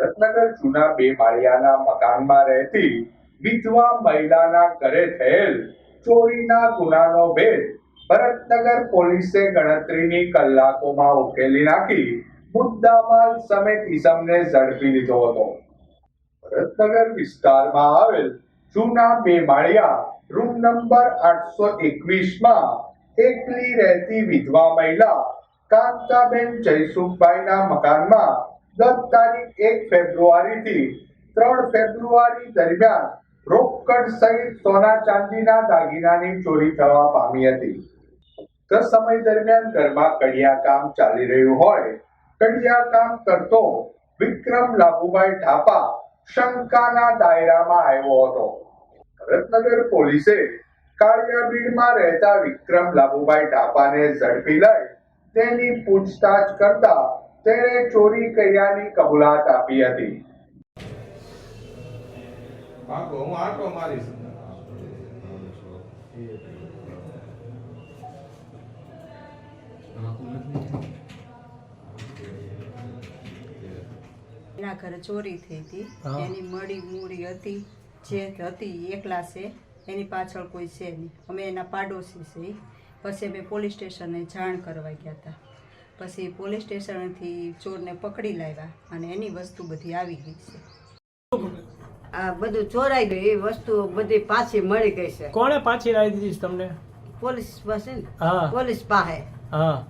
રત્નગર જૂના બે માળિયાના મકાનમાં રહેતી વિધવા મહિલાના ઘરે થયેલ ચોરીના ગુનાનો ભેદ ભરતનગર પોલીસે ગણતરીની કલાકોમાં ઉકેલી નાખી મુદ્દામાલ સમેત ઇસમને ઝડપી લીધો હતો. ભરતનગર વિસ્તારમાં આવેલ જૂના બે માળિયા રૂમ નંબર આઠસો એકવીસમાં એકલી રહેતી વિધવા મહિલા કાંતાબેન જયસુખભાઈના મકાનમાં ગત તારીખ એક ફેબ્રુઆરીથી ત્રણ ફેબ્રુઆરી દરમિયાન રોકડ સહિત સોના ચાંદીના દાગીનાની ચોરી થવા પામી હતી. તે સમય દરમિયાન ઘરમાં કડિયા કામ ચાલી રહ્યું હોય, કડિયા કામ કરતો વિક્રમ લાભુભાઈ ઠાપા શંકાના દાયરામાં આવ્યો હતો. રત્નગર પોલીસે કાળિયાબીડમાં રહેતા વિક્રમ લાભુભાઈ ઢાપાને ઝડપી લઈ તેની પૂછતાછ કરતા તેણે ચોરી કર્યાની કબૂલાત આપી હતી. ભાગો હું આટો મારીશ. એના ઘરે ચોરી થઈ હતી. એની મળી મૂડી હતી જે હતી એકલા છે એની પાછળ કોઈ છે નહીં. અમે એના પાડોશી છે પછી અમે પોલીસ સ્ટેશને જાણ કરવા ગયા હતા. પછી પોલીસ સ્ટેશનથી ચોરને પકડી લાવ્યા અને એની વસ્તુ બધી આવી ગઈ છે. આ બધું ચોરાઈ ગયું એ વસ્તુ બધી પાછી મળી ગઈ છે. કોણે પાછી લાવી દીધી તમને? પોલીસ પાસે ને? પોલીસ પાસે. હા.